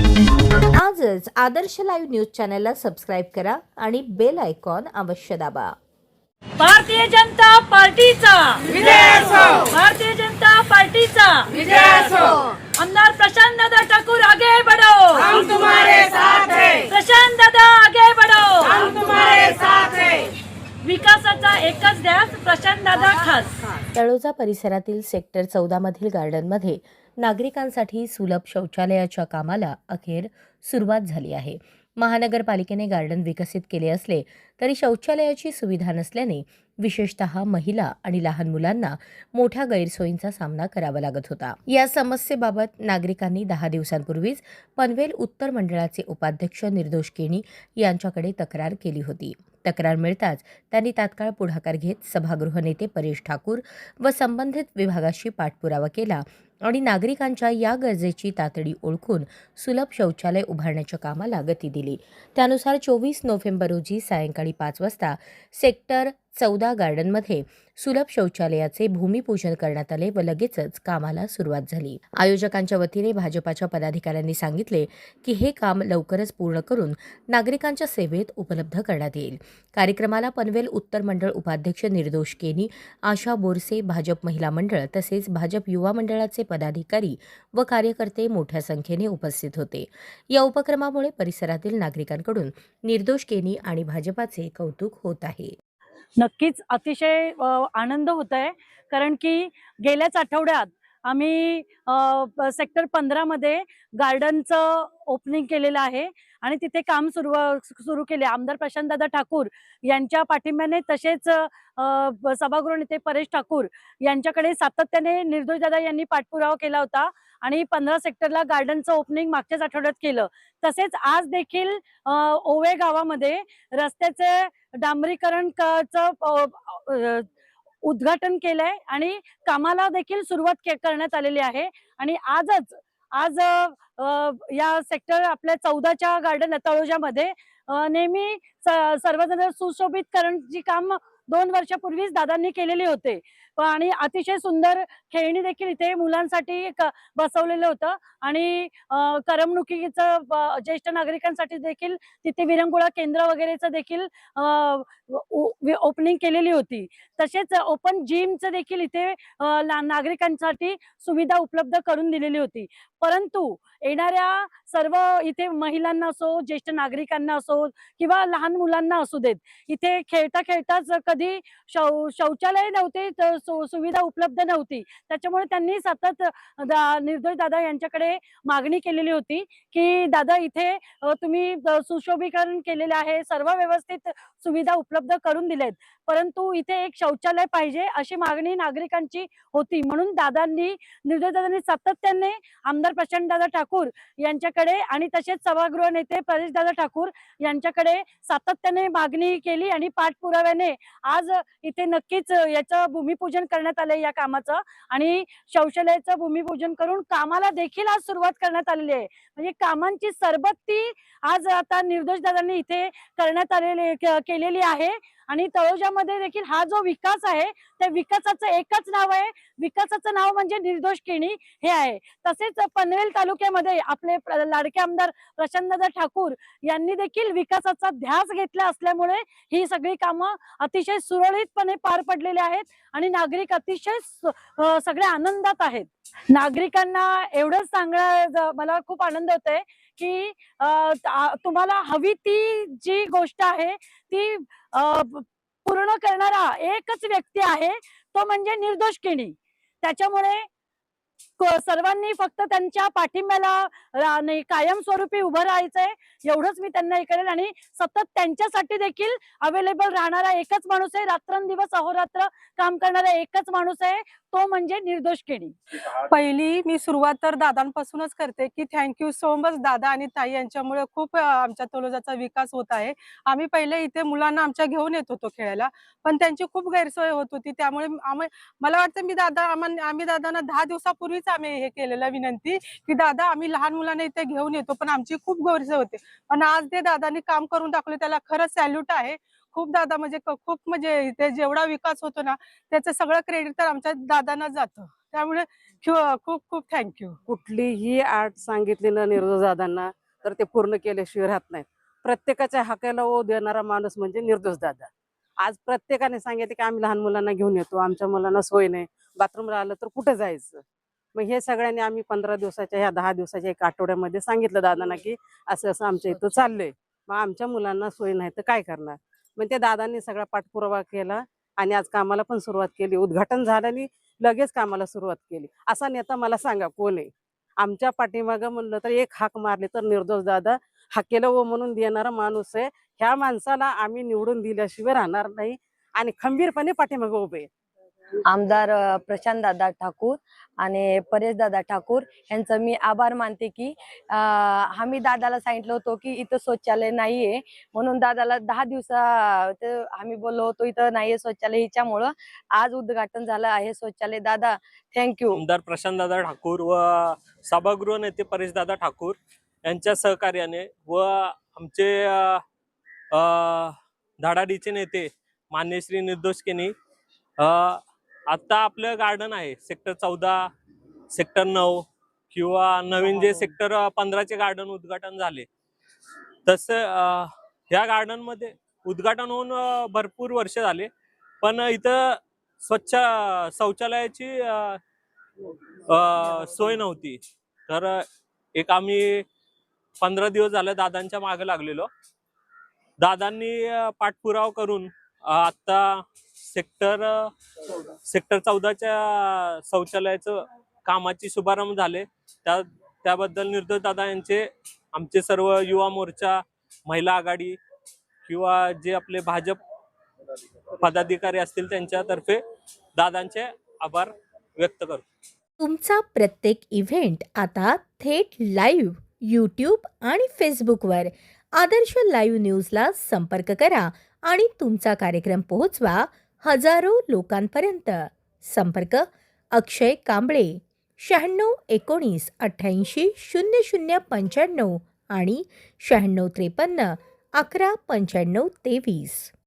आजच आदर्श live news चॅनलला subscribe करा आणि बेल आयकॉन अवश्य दाबा. भारतीय जनता पार्टीचा. भारतीय जनता पार्टीचा. आमदार प्रशांत दादा ठाकूर आगे बढ़ो. हम तुम्हारे साथ हैं. प्रशांत दादा आगे बढ़ो. हम तुम्हारे साथ हैं. विकासाचा एकच ध्यास प्रशांत दादा खास. तळोजा परिसरातील सेक्टर चौदामधील गार्डनमध्ये नागरिकांसाठी सुलभ शौचालयाच्या कामाला अखेर सुरुवात झाली आहे. महानगरपालिकेने गार्डन विकसित केले असले तरी शौचालयाची सुविधा नसल्याने विशेषत महिला आणि लहान मुलांना मोठ्या गैरसोयींचा सामना करावा लागत होता. या समस्येबाबत नागरिकांनी दहा दिवसांपूर्वीच पनवेल उत्तर मंडळाचे उपाध्यक्ष निर्दोष केणी यांच्याकडे तक्रार केली होती. तक्रार मिळताच त्यांनी तात्काळ पुढाकार घेत सभागृह नेते परेश ठाकूर व संबंधित विभागाशी पाठपुरावा केला आणि नागरिकांच्या या गरजेची तातडी ओळखून सुलभ शौचालय उभारण्याच्या कामाला गती दिली. त्यानुसार चोवीस नोव्हेंबर रोजी सायंकाळी पाच वाजता सेक्टर चौदा गार्डनमध्ये सुलभ शौचालयाचे भूमिपूजन करण्यात आले व लगेचच कामाला सुरुवात झाली. आयोजकांच्या वतीने भाजपाच्या पदाधिकाऱ्यांनी सांगितले की हे काम लवकरच पूर्ण करून नागरिकांच्या सेवेत उपलब्ध करण्यात येईल. कार्यक्रमाला पनवेल उत्तर मंडळ उपाध्यक्ष निर्दोष केनी आशा बोरसे भाजप महिला मंडळ तसेच भाजप युवा मंडळाचे पदाधिकारी व कार्यकर्ते मोठ्या संख्येने उपस्थित होते. या उपक्रमामुळे परिसरातील नागरिकांकडून निर्दोष केनी आणि भाजपाचे कौतुक होत आहे. नक्कीच अतिशय आनंद होत आहे कारण की गेल्याच आठवड्यात आम्ही सेक्टर पंधरामध्ये गार्डनचं ओपनिंग केलेलं आहे आणि तिथे काम सुरू सुरू केले. आमदार प्रशांतदादा ठाकूर यांच्या पाठिंब्याने तसेच सभागृह नेते परेश ठाकूर यांच्याकडे सातत्याने निर्दोषदादा यांनी पाठपुरावा केला होता आणि पंधरा सेक्टरला गार्डनचं ओपनिंग मागच्याच आठवड्यात केलं. तसेच आज देखील ओवे गावामध्ये रस्त्याचे डांबरीकरण उद्घाटन केलंय आणि कामाला देखील सुरुवात करण्यात आलेली आहे. आणि आजच आज या सेक्टर आपल्या चौदाच्या गार्डन तळोजामध्ये नेहमी सर्वजण सुशोभितकरण जी काम दोन वर्षापूर्वीच दादांनी केलेली होते. आणि अतिशय सुंदर खेळणी देखील इथे मुलांसाठी बसवलेलं होतं. आणि करमणुकीचं ज्येष्ठ नागरिकांसाठी देखील तिथे विरंगुळा केंद्र वगैरेचं देखील ओपनिंग केलेली होती. तसेच ओपन जिमचं देखील इथे नागरिकांसाठी सुविधा उपलब्ध करून दिलेली होती. परंतु येणाऱ्या सर्व इथे महिलांना असो ज्येष्ठ नागरिकांना असो किंवा लहान मुलांना असू देत इथे खेळता खेळताच कधी शौ शौचालय नव्हते तर सुविधा उपलब्ध नव्हती. त्याच्यामुळे त्यांनी सतत दा- निर्दोष दादा यांच्याकडे मागणी केलेली होती की दादा इथे तुम्ही सुशोभीकरण केलेले आहे. सर्व व्यवस्थित सुविधा उपलब्ध करून दिलेत. परंतु इथे एक शौचालय पाहिजे अशी मागणी नागरिकांची होती. म्हणून दादांनी निर्दोष दादांनी सातत्याने आमदार प्रचंड दादा ठाकूर यांच्याकडे आणि तसेच सभागृह नेते प्रदेशदादा ठाकूर यांच्याकडे सातत्याने मागणी केली आणि पाठपुराव्याने आज इथे नक्कीच याचं भूमिपूजन करण्यात आलंय या कामाचं. आणि शौचालयाचं भूमिपूजन करून कामाला देखील आज सुरुवात करण्यात आलेली आहे. म्हणजे कामांची सरबत्ती आज आता निर्दोष दादांनी इथे करण्यात आलेली केलेली आहे. आणि तळोजामध्ये देखील हा जो विकास आहे त्या विकासाचं एकच नाव आहे. विकासाचं नाव म्हणजे निर्दोष केणी हे आहे. तसेच पनवेल तालुक्यामध्ये आपले लाडके आमदार प्रशांतदादा ठाकूर यांनी देखील विकासाचा ध्यास घेतला असल्यामुळे ही सगळी कामं अतिशय सुरळीतपणे पार पडलेली आहेत आणि नागरिक अतिशय सगळ्या सगळे आनंदात आहेत. नागरिकांना एवढंच सांगणं मला खूप आनंद होत आहे की तुम्हाला हवी ती जी गोष्ट आहे ती पूर्ण करणारा एकच व्यक्ती आहे तो म्हणजे निर्दोष केणी. त्याच्यामुळे सर्वांनी फक्त त्यांच्या पाठिंब्याला नाही, कायमस्वरूपी उभं राहायचंय एवढंच मी त्यांना हे करेल. आणि सतत त्यांच्यासाठी देखील अवेलेबल राहणारा एकच माणूस आहे रात्रंदिवस अहोरात्र काम करणारा एकच माणूस आहे तो म्हणजे निर्दोष केणी. पहिली मी सुरुवात तर दादांपासूनच करते की थँक्यू सो मच दादा आणि ताई यांच्यामुळे खूप आमच्या तळोजाचा विकास होत आहे. आम्ही पहिले इथे मुलांना आमच्या घेऊन येत होतो खेळायला पण त्यांची खूप गैरसोय होत होती त्यामुळे आम्ही मला वाटतं मी दादा आम्ही दादांना दहा दिवसापूर्वी दिवसापूर्वीच आम्ही हे केलेलं विनंती की दादा आम्ही लहान मुलांना इथे घेऊन येतो पण आमची खूप गैरसोय होते. पण आज ते दादांनी काम करून दाखवले त्याला खरंच सॅल्यूट आहे. खूप दादा म्हणजे खूप म्हणजे इथे जेवढा विकास होतो ना त्याचं सगळं क्रेडिट तर आमच्या दादांना जातं. त्यामुळे खूप खूप थँक्यू कुठलीही आर्ट सांगितली ना निर्दोष दादांना तर ते पूर्ण केल्याशिवाय राहत नाहीत. प्रत्येकाच्या हाकाला ओ देणारा माणूस म्हणजे निर्दोष दादा. आज प्रत्येकाने सांगितलं की आम्ही लहान मुलांना घेऊन येतो आमच्या मुलांना सोय नाही. बाथरूमला आलं तर कुठं जायचं? मग हे सगळ्यांनी आम्ही पंधरा दिवसाच्या ह्या दहा दिवसाच्या एक आठवड्यामध्ये सांगितलं दादांना की असं असं आमच्या इथं चाललंय. मग आमच्या मुलांना सोय नाही तर काय करणार? मग त्या दादांनी सगळा पाठपुरावा केला आणि आज कामाला पण सुरुवात केली. उद्घाटन झालं आणि लगेच कामाला सुरुवात केली. असा नेता मला सांगा कोण आहे? आमच्या पाठीमागं म्हणलं तर एक हाक मारली तर निर्दोष दादा. हाकेला ओ म्हणून देणारा माणूस आहे. ह्या माणसाला आम्ही निवडून दिल्याशिवाय राहणार नाही आणि खंबीरपणे पाठीमागं उभे आहे. आमदार प्रशांत दादा ठाकूर आणि परेश दादा ठाकूर यांचं मी आभार मानते की आम्ही दादाला सांगितलं होतो की इथं शौचालय नाहीये. म्हणून दादाला दहा दिवसा आम्ही बोललो होतो इथं नाहीये शौचालय हिच्यामुळं आज उद्घाटन झालं आहे शौचालय. दादा थँक्यू आमदार प्रशांतदादा ठाकूर व सभागृह नेते परेशदादा ठाकूर यांच्या सहकार्याने व आमचे धाडाडीचे धडाडीचे नेते मान्य श्री निर्दोष केनी आता आपलं गार्डन आहे. सेक्टर चौदा सेक्टर नऊ किंवा नवीन जे सेक्टर पंधराचे गार्डन उद्घाटन झाले. तसं ह्या गार्डनमध्ये उद्घाटन होऊन भरपूर वर्ष झाले. पण इथं स्वच्छ शौचालयाची सोय नव्हती. तर एक आम्ही पंधरा दिवस झालं दादांच्या मागे लागलेलो. दादांनी पाठपुराव पाठपुरावा करून आत्ता आता सेक्टर सेक्टर चौदाच्या शौचालयाचं कामाची शुभारंभ झाले. त्या त्याबद्दल निर्दोष दादा यांचे आमचे सर्व युवा मोर्चा महिला आघाडी किंवा जे आपले भाजप पदाधिकारी असतील त्यांच्यातर्फे दादांचे आभार व्यक्त करतो. तुमचा प्रत्येक इव्हेंट आता थेट लाईव्ह यूट्यूब आणि फेसबुकवर आदर्श लाईव्ह न्यूजला संपर्क करा आणि तुमचा कार्यक्रम पोहोचवा. हजारो लोकांपर्यंत. संपर्क अक्षय कांबळे शहाण्णव एकोणीस अठ्ठ्याऐंशी शून्य शून्य पंच्याण्णव आणि शहाण्णव त्रेपन्न अकरा पंच्याण्णव तेवीस.